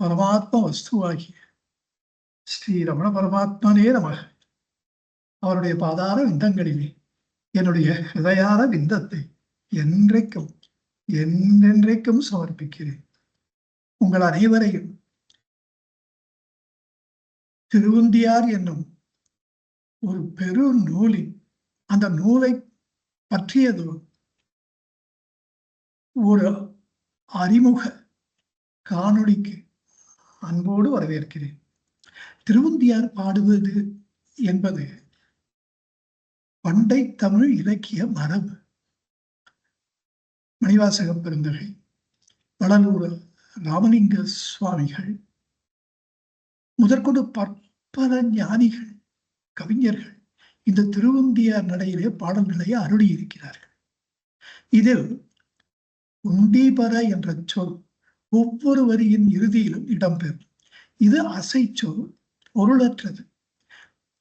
பரமாத்ம வஸ்துவாகிய ஸ்ரீ ரமண பரமாத்மனே நமக. அவருடைய பாதார விந்தங்களிலே என்னுடைய ஹிருதயார விந்தத்தை என்றைக்கும் என்றென்றைக்கும் சமர்ப்பிக்கிறேன். உங்கள் அனைவரையும் திருவுந்தியார் என்னும் ஒரு பெரு நூலின் அந்த நூலை பற்றியது ஒரு அறிமுக காணொளிக்கு அன்போடு வரவேற்கிறேன். திருவந்தியார் பாடுவது என்பது பண்டை தமிழ் இலக்கிய மரபு. மணிவாசக பெருந்தகை வளலூர் ராமலிங்க சுவாமிகள் முதற்கொண்டு பற்பல ஞானிகள் கவிஞர்கள் இந்த திருவந்தியார் நடையிலே பாடல்களை அருளி இருக்கிறார்கள் இதில் உண்டீபர என்ற சொல் ஒவ்வொரு வரியின் இறுதியிலும் இடம்பெறும். இது அசை சொல் பொருளற்றது.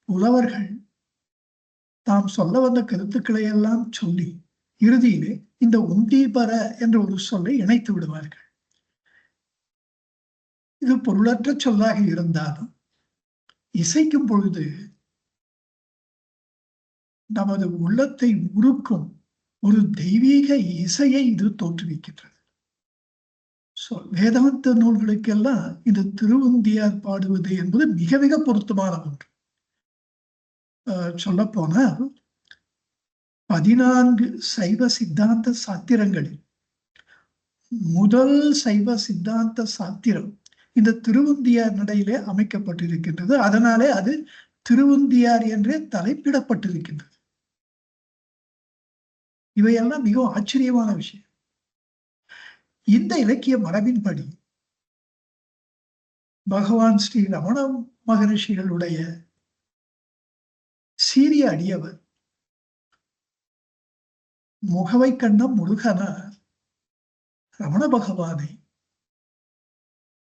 புலவர்கள் தாம் சொல்ல வந்த கருத்துக்களை எல்லாம் சொல்லி இறுதியிலே இந்த உந்தீபர என்ற ஒரு சொல்லை இணைத்து விடுவார்கள். இது பொருளற்ற சொல்லாக இருந்தாலும் இசைக்கும் பொழுது நமது உள்ளத்தை உருக்கும் ஒரு தெய்வீக இசையை இது தோற்றுவிக்கின்றது. வேதாந்த நூல்களுக்கெல்லாம் இந்த திருவந்தியார் பாடுவது என்பது மிக மிக பொருத்தமான ஒன்று. சொல்ல போனால் பதினான்கு சைவ சித்தாந்த சாத்திரங்களில் முதல் சைவ சித்தாந்த சாத்திரம் இந்த திருவந்தியார் நடையிலே அமைக்கப்பட்டிருக்கின்றது. அதனாலே அது திருவந்தியார் என்றே தலைப்பிடப்பட்டிருக்கின்றது. இவையெல்லாம் மிகவும் ஆச்சரியமான விஷயம். இந்த இலக்கிய மரபின்படி பகவான் ஸ்ரீ ரமண மகரிஷிகளுடைய சீரிய அடியவர் முகவை கண்ணம் முருகன ரமண பகவானை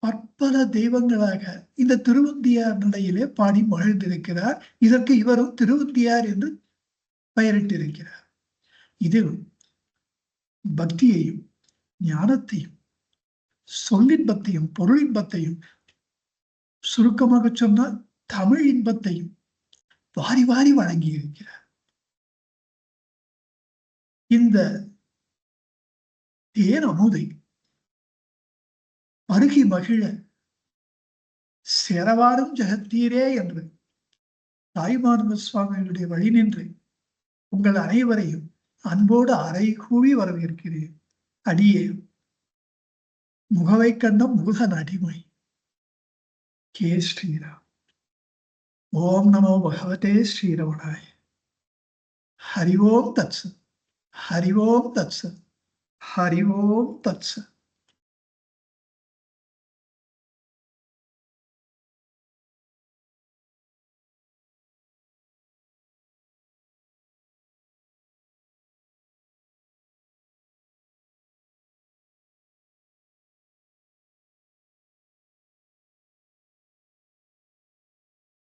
பற்பல தெய்வங்களாக இந்த திருவந்தியார் நிலையிலே பாடி மகிழ்ந்திருக்கிறார். இதற்கு இவரும் திருவந்தியார் என்று பெயரிட்டிருக்கிறார். இதில் பக்தியையும் ஞானத்தையும் சொல்லின்பத்தையும் பொருளின்பத்தையும் சுருக்கமாக சொன்னால் தமிழ் இன்பத்தையும் வாரி வாரி வழங்கி இருக்கிறார் இந்த தேன் அமுதை அருகி மகிழ சிறவாரும் ஜெகத்தீரே என்று தாய்மார்ம சுவாமிகளுடைய வழி நின்று உங்கள் அனைவரையும் அன்போடு அறை கூவி வரவேற்கிறேன். അടിയെ മുഖവൈക്കണ്ട മുഖനടിമൈ കെ ശ്രീരാം ഓം നമോ ഭഗവത്തെ ശ്രീരമണായ ഹരി ഓം തത്സ്. ഹരി ഓം തത്സ. ഹരി ഓം തത്സ്.